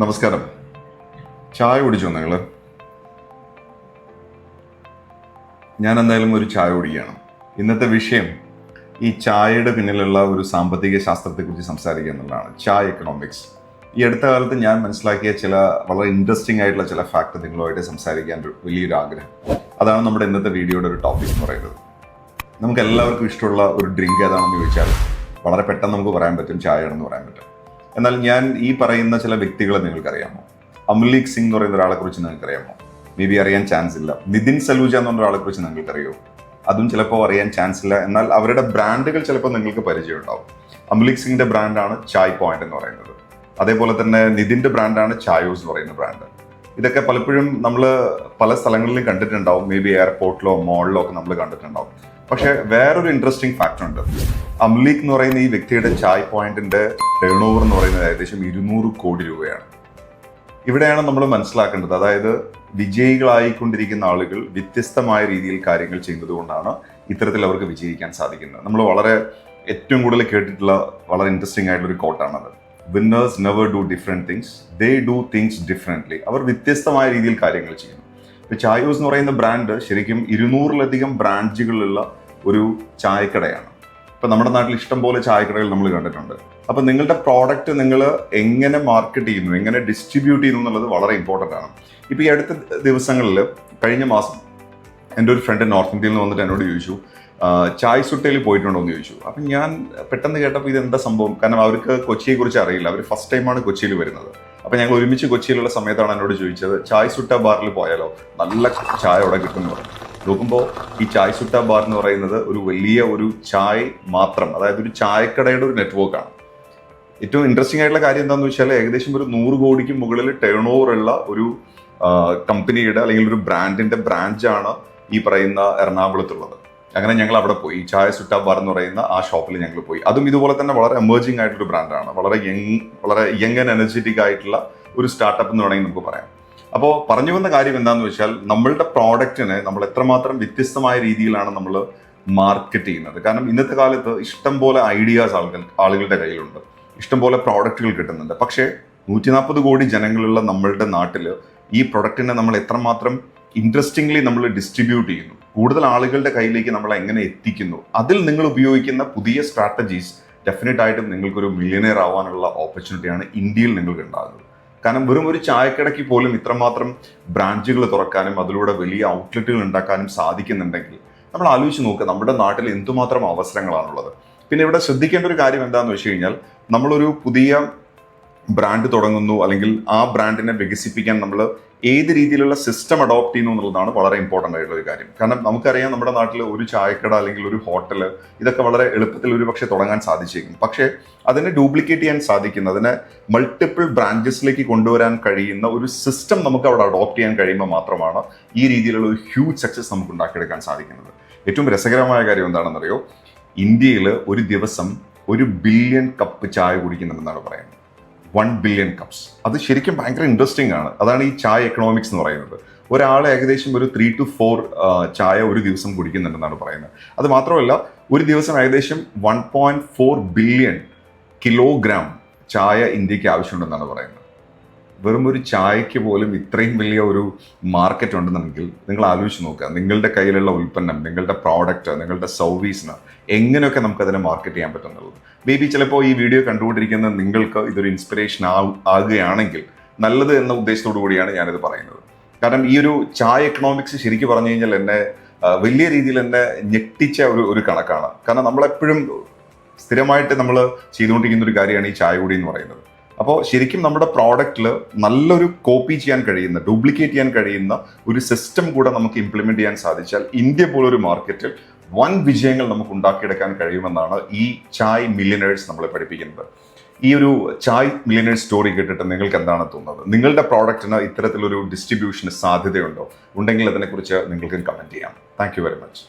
നമസ്കാരം. ചായ കുടിച്ചോ നിങ്ങൾ ഞാൻ എന്തായാലും ഒരു ചായ കുടിക്കുകയാണ് ഇന്നത്തെ വിഷയം ഈ ചായയുടെ പിന്നിലുള്ള ഒരു സാമ്പത്തിക ശാസ്ത്രത്തെക്കുറിച്ച് സംസാരിക്കുക എന്നുള്ളതാണ്. ചായ എക്കണോമിക്സ് ഈ അടുത്ത കാലത്ത് ഞാൻ മനസ്സിലാക്കിയ ചില വളരെ ഇൻട്രസ്റ്റിംഗ് ആയിട്ടുള്ള ചില ഫാക്ട് നിങ്ങളുമായിട്ട് സംസാരിക്കാൻ വലിയൊരു ആഗ്രഹം. അതാണ് നമ്മുടെ ഇന്നത്തെ വീഡിയോയുടെ ഒരു ടോപ്പിക് എന്ന് പറയുന്നത്. നമുക്ക് എല്ലാവർക്കും ഇഷ്ടമുള്ള ഒരു ഡ്രിങ്ക് ഏതാണെന്ന് ചോദിച്ചാൽ വളരെ പെട്ടെന്ന് നമുക്ക് പറയാൻ പറ്റും ചായയാണെന്ന് പറയാൻ പറ്റും. എന്നാൽ ഞാൻ ഈ പറയുന്ന ചില വ്യക്തികളെ നിങ്ങൾക്കറിയാമോ? അമലീക് സിംഗ് എന്ന് പറയുന്ന ഒരാളെ കുറിച്ച് നിങ്ങൾക്കറിയാമോ? മേ ബി അറിയാൻ ചാൻസ് ഇല്ല. നിതിൻ സലൂജ എന്ന് പറഞ്ഞ ഒരാളെ കുറിച്ച് നിങ്ങൾക്കറിയോ? അതും ചിലപ്പോൾ അറിയാൻ ചാൻസ് ഇല്ല. എന്നാൽ അവരുടെ ബ്രാൻഡുകൾ ചിലപ്പോൾ നിങ്ങൾക്ക് പരിചയം ഉണ്ടാവും അമലീക് സിംഗിന്റെ ബ്രാൻഡാണ് ചായ് പോയിന്റ് എന്ന് പറയുന്നത്. അതേപോലെ തന്നെ നിതിന്റെ ബ്രാൻഡാണ് ചായോസ് എന്ന് പറയുന്ന ബ്രാൻഡ് ഇതൊക്കെ പലപ്പോഴും നമ്മൾ പല സ്ഥലങ്ങളിലും കണ്ടിട്ടുണ്ടാവും. മേ ബി എയർപോർട്ടിലോ മോളിലോ ഒക്കെ നമ്മൾ കണ്ടിട്ടുണ്ടാവും. പക്ഷെ വേറൊരു ഇൻട്രസ്റ്റിംഗ് ഫാക്ടർ ഉണ്ട്. അംലീഖ് എന്ന് പറയുന്ന ഈ വ്യക്തിയുടെ ചായ് പോയിന്റിന്റെ ടേൺ ഓവർ എന്ന് പറയുന്നത് ഏകദേശം ഇരുന്നൂറ് കോടി രൂപയാണ്. ഇവിടെയാണ് നമ്മൾ മനസ്സിലാക്കേണ്ടത്. അതായത് വിജയികളായിക്കൊണ്ടിരിക്കുന്ന ആളുകൾ വ്യത്യസ്തമായ രീതിയിൽ കാര്യങ്ങൾ ചെയ്യുന്നത് കൊണ്ടാണ് ഇത്തരത്തിൽ അവർക്ക് വിജയിക്കാൻ സാധിക്കുന്നത്. നമ്മൾ വളരെ ഏറ്റവും കൂടുതൽ കേട്ടിട്ടുള്ള വളരെ ഇൻട്രസ്റ്റിംഗ് ആയിട്ടുള്ള ഒരു കോട്ടാണത് winners never do different things they do things differently അവർ വ്യത്യസ്തമായ രീതിയിൽ കാര്യങ്ങൾ ചെയ്യുന്നു. ഇപ്പോൾ ചായോസ് എന്ന് പറയുന്ന ബ്രാൻഡ് ശരിക്കും ഇരുന്നൂറിലധികം ബ്രാഞ്ചുകളുള്ള ഒരു ചായക്കടയാണ്. ഇപ്പം നമ്മുടെ നാട്ടിൽ ഇഷ്ടം പോലെ ചായക്കടകൾ നമ്മൾ കണ്ടിട്ടുണ്ട്. അപ്പം നിങ്ങളുടെ പ്രോഡക്റ്റ് നിങ്ങൾ എങ്ങനെ മാർക്കറ്റ് ചെയ്യുന്നു എങ്ങനെ ഡിസ്ട്രിബ്യൂട്ട് ചെയ്യുന്നു എന്നുള്ളത് വളരെ ഇമ്പോർട്ടന്റ് ആണ്. ഇപ്പം ഈ അടുത്ത ദിവസങ്ങളിൽ കഴിഞ്ഞ മാസം എന്റെ ഒരു ഫ്രണ്ട് നോർത്ത് ഇന്ത്യയിൽ നിന്ന് വന്നിട്ട് എന്നോട് ചോദിച്ചു "ആഹ് ചായ് സുട്ടയിൽ പോയിട്ടുണ്ടോ? എന്ന് ചോദിച്ചു. അപ്പം ഞാൻ പെട്ടെന്ന് കേട്ടപ്പോൾ ഇതെന്താ സംഭവം? കാരണം അവർക്ക് കൊച്ചിയെക്കുറിച്ച് അറിയില്ല. അവർ ഫസ്റ്റ് ടൈമാണ് കൊച്ചിയിൽ വരുന്നത്. അപ്പം ഞങ്ങൾ ഒരുമിച്ച് കൊച്ചിയിലുള്ള സമയത്താണ് എന്നോട് ചോദിച്ചത് ചായ് സുട്ട ബാറിൽ പോയാലോ? നല്ല ചായ അവിടെ കിട്ടുമെന്ന് പറഞ്ഞു. നോക്കുമ്പോൾ ഈ ചായ് സുട്ട ബാർ എന്ന് പറയുന്നത് ഒരു വലിയ ഒരു ചായ് മാത്രം അതായത് ഒരു ചായക്കടയുടെ ഒരു നെറ്റ്വർക്കാണ് ഏറ്റവും ഇൻട്രസ്റ്റിംഗ് ആയിട്ടുള്ള കാര്യം എന്താണെന്ന് വെച്ചാൽ ഏകദേശം ഒരു നൂറ് കോടിക്ക് മുകളിൽ ടേൺ ഓവർ ഉള്ള ഒരു കമ്പനിയുടെ അല്ലെങ്കിൽ ഒരു ബ്രാൻഡിന്റെ ബ്രാഞ്ചാണ് ഈ പറയുന്ന എറണാകുളത്തുള്ളത്. അങ്ങനെ ഞങ്ങൾ അവിടെ പോയി. ചായ സുട്ട ബാർ എന്ന് പറയുന്ന ആ ഷോപ്പിൽ ഞങ്ങൾ പോയി. അതും ഇതുപോലെ തന്നെ വളരെ എമേർജിംഗ് ആയിട്ടൊരു ബ്രാൻഡാണ് വളരെ യങ് വളരെ യങ് ആൻഡ് എനർജറ്റിക് ആയിട്ടുള്ള ഒരു സ്റ്റാർട്ടപ്പ് എന്ന് വേണമെങ്കിൽ നമുക്ക് പറയാം. അപ്പോൾ പറഞ്ഞു വന്ന കാര്യം എന്താണെന്ന് വെച്ചാൽ നമ്മളുടെ പ്രോഡക്റ്റിനെ നമ്മൾ എത്രമാത്രം വ്യത്യസ്തമായ രീതിയിലാണ് നമ്മൾ മാർക്കറ്റ് ചെയ്യുന്നത്. കാരണം ഇന്നത്തെ കാലത്ത് ഇഷ്ടം പോലെ ഐഡിയാസ് ആളുകൾ ആളുകളുടെ കയ്യിലുണ്ട്. ഇഷ്ടം പോലെ പ്രോഡക്റ്റുകൾ കിട്ടുന്നുണ്ട്. പക്ഷേ നൂറ്റി നാൽപ്പത് കോടി ജനങ്ങളുള്ള നമ്മളുടെ നാട്ടിൽ ഈ പ്രൊഡക്റ്റിനെ നമ്മൾ എത്രമാത്രം ഇൻട്രസ്റ്റിംഗ്ലി നമ്മൾ ഡിസ്ട്രിബ്യൂട്ട് ചെയ്യുന്നു. കൂടുതൽ ആളുകളുടെ കയ്യിലേക്ക് നമ്മൾ എങ്ങനെ എത്തിക്കുന്നു. അതിൽ നിങ്ങൾ ഉപയോഗിക്കുന്ന പുതിയ സ്ട്രാറ്റജീസ് ഡെഫിനറ്റ് ആയിട്ടും നിങ്ങൾക്കൊരു മില്യനെയർ ആവാനുള്ള ഓപ്പർച്യൂണിറ്റിയാണ് ഇന്ത്യയിൽ നിങ്ങൾക്ക് ഉണ്ടാകുന്നത് കാരണം വെറും ഒരു ചായക്കടയ്ക്ക് പോലും ഇത്രമാത്രം ബ്രാഞ്ചുകൾ തുറക്കാനും അതിലൂടെ വലിയ ഔട്ട്ലെറ്റുകൾ ഉണ്ടാക്കാനും സാധിക്കുന്നുണ്ടെങ്കിൽ നമ്മൾ ആലോചിച്ച് നോക്കുക നമ്മുടെ നാട്ടിൽ എന്തുമാത്രം അവസരങ്ങളാണുള്ളത്. പിന്നെ ഇവിടെ ശ്രദ്ധിക്കേണ്ട ഒരു കാര്യം എന്താണെന്ന് വെച്ച് കഴിഞ്ഞാൽ നമ്മളൊരു പുതിയ ബ്രാൻഡ് തുടങ്ങുന്നു അല്ലെങ്കിൽ ആ ബ്രാൻഡിനെ വികസിപ്പിക്കാൻ നമ്മൾ ഏത് രീതിയിലുള്ള സിസ്റ്റം അഡോപ്റ്റ് ചെയ്യുന്നു എന്നുള്ളതാണ് വളരെ ഇമ്പോർട്ടന്റ് ആയിട്ടുള്ള ഒരു കാര്യം. കാരണം നമുക്കറിയാം നമ്മുടെ നാട്ടിൽ ഒരു ചായക്കട അല്ലെങ്കിൽ ഒരു ഹോട്ടൽ ഇതൊക്കെ വളരെ എളുപ്പത്തിൽ ഒരു പക്ഷേ തുടങ്ങാൻ സാധിച്ചേക്കും. പക്ഷേ അതിനെ ഡ്യൂപ്ലിക്കേറ്റ് ചെയ്യാൻ സാധിക്കുന്ന അതിനെ മൾട്ടിപ്പിൾ ബ്രാഞ്ചസിലേക്ക് കൊണ്ടുവരാൻ കഴിയുന്ന ഒരു സിസ്റ്റം നമുക്ക് അവിടെ അഡോപ്റ്റ് ചെയ്യാൻ കഴിയുമ്പോൾ മാത്രമാണ് ഈ രീതിയിലുള്ള ഒരു ഹ്യൂജ് സക്സസ് നമുക്ക് ഉണ്ടാക്കിയെടുക്കാൻ സാധിക്കുന്നത്. ഏറ്റവും രസകരമായ കാര്യം എന്താണെന്നറിയോ? ഇന്ത്യയിൽ ഒരു ദിവസം ഒരു ബില്യൺ കപ്പ് ചായ കുടിക്കുന്നുണ്ടെന്നാണ് പറയുന്നത്. വൺ ബില്യൺ കപ്സ് അത് ശരിക്കും ഭയങ്കര ഇൻട്രസ്റ്റിംഗ് ആണ്. അതാണ് ഈ ചായ എക്കണോമിക്സ് എന്ന് പറയുന്നത്. ഒരാൾ ഏകദേശം ഒരു ത്രീ ടു ഫോർ ചായ ഒരു ദിവസം കുടിക്കുന്നുണ്ടെന്നാണ് പറയുന്നത്. അത് മാത്രമല്ല ഒരു ദിവസം ഏകദേശം one point four billion kilogram ചായ ഇന്ത്യയ്ക്ക് ആവശ്യമുണ്ടെന്നാണ് പറയുന്നത്. വെറും ഒരു ചായക്ക് പോലും ഇത്രയും വലിയ ഒരു മാർക്കറ്റ് ഉണ്ടെന്നുണ്ടെങ്കിൽ നിങ്ങൾ ആലോചിച്ച് നോക്കുക. നിങ്ങളുടെ കയ്യിലുള്ള ഉൽപ്പന്നം നിങ്ങളുടെ പ്രോഡക്റ്റ് നിങ്ങളുടെ സർവീസിന് എങ്ങനെയൊക്കെ നമുക്കതിനെ മാർക്കറ്റ് ചെയ്യാൻ പറ്റുന്നുള്ളൂ മേ ബി ചിലപ്പോൾ ഈ വീഡിയോ കണ്ടുകൊണ്ടിരിക്കുന്ന നിങ്ങൾക്ക് ഇതൊരു ഇൻസ്പിറേഷൻ ആകുകയാണെങ്കിൽ നല്ലത് എന്ന ഉദ്ദേശത്തോടു കൂടിയാണ് ഞാനിത് പറയുന്നത്. കാരണം ഈ ഒരു ചായ എക്കണോമിക്സ് ശരിക്കും പറഞ്ഞു കഴിഞ്ഞാൽ എന്നെ വലിയ രീതിയിൽ എന്നെ ഞെട്ടിച്ച ഒരു ഒരു കണക്കാണ്. കാരണം നമ്മളെപ്പോഴും സ്ഥിരമായിട്ട് നമ്മൾ ചെയ്തുകൊണ്ടിരിക്കുന്ന ഒരു കാര്യമാണ് ഈ ചായ കൂടി എന്ന് പറയുന്നത്. അപ്പോൾ ശരിക്കും നമ്മുടെ പ്രോഡക്റ്റിൽ നല്ലൊരു കോപ്പി ചെയ്യാൻ കഴിയുന്ന ഡ്യൂപ്ലിക്കേറ്റ് ചെയ്യാൻ കഴിയുന്ന ഒരു സിസ്റ്റം കൂടെ നമുക്ക് ഇംപ്ലിമെന്റ് ചെയ്യാൻ സാധിച്ചാൽ ഇന്ത്യ പോലൊരു മാർക്കറ്റിൽ വൻ വിജയങ്ങൾ നമുക്ക് ഉണ്ടാക്കിയെടുക്കാൻ കഴിയുമെന്നാണ് ഈ ചായ് മില്യനേഴ്സ് നമ്മളെ പഠിപ്പിക്കുന്നത്. ഈ ഒരു ചായ് മില്യനേഴ്സ് സ്റ്റോറി കേട്ടിട്ട് നിങ്ങൾക്ക് എന്താണ് തോന്നുന്നത്? നിങ്ങളുടെ പ്രോഡക്റ്റിന് ഇത്തരത്തിലൊരു ഡിസ്ട്രിബ്യൂഷന് സാധ്യതയുണ്ടോ? ഉണ്ടെങ്കിൽ അതിനെക്കുറിച്ച് നിങ്ങൾക്കും കമന്റ് ചെയ്യാം. Thank very much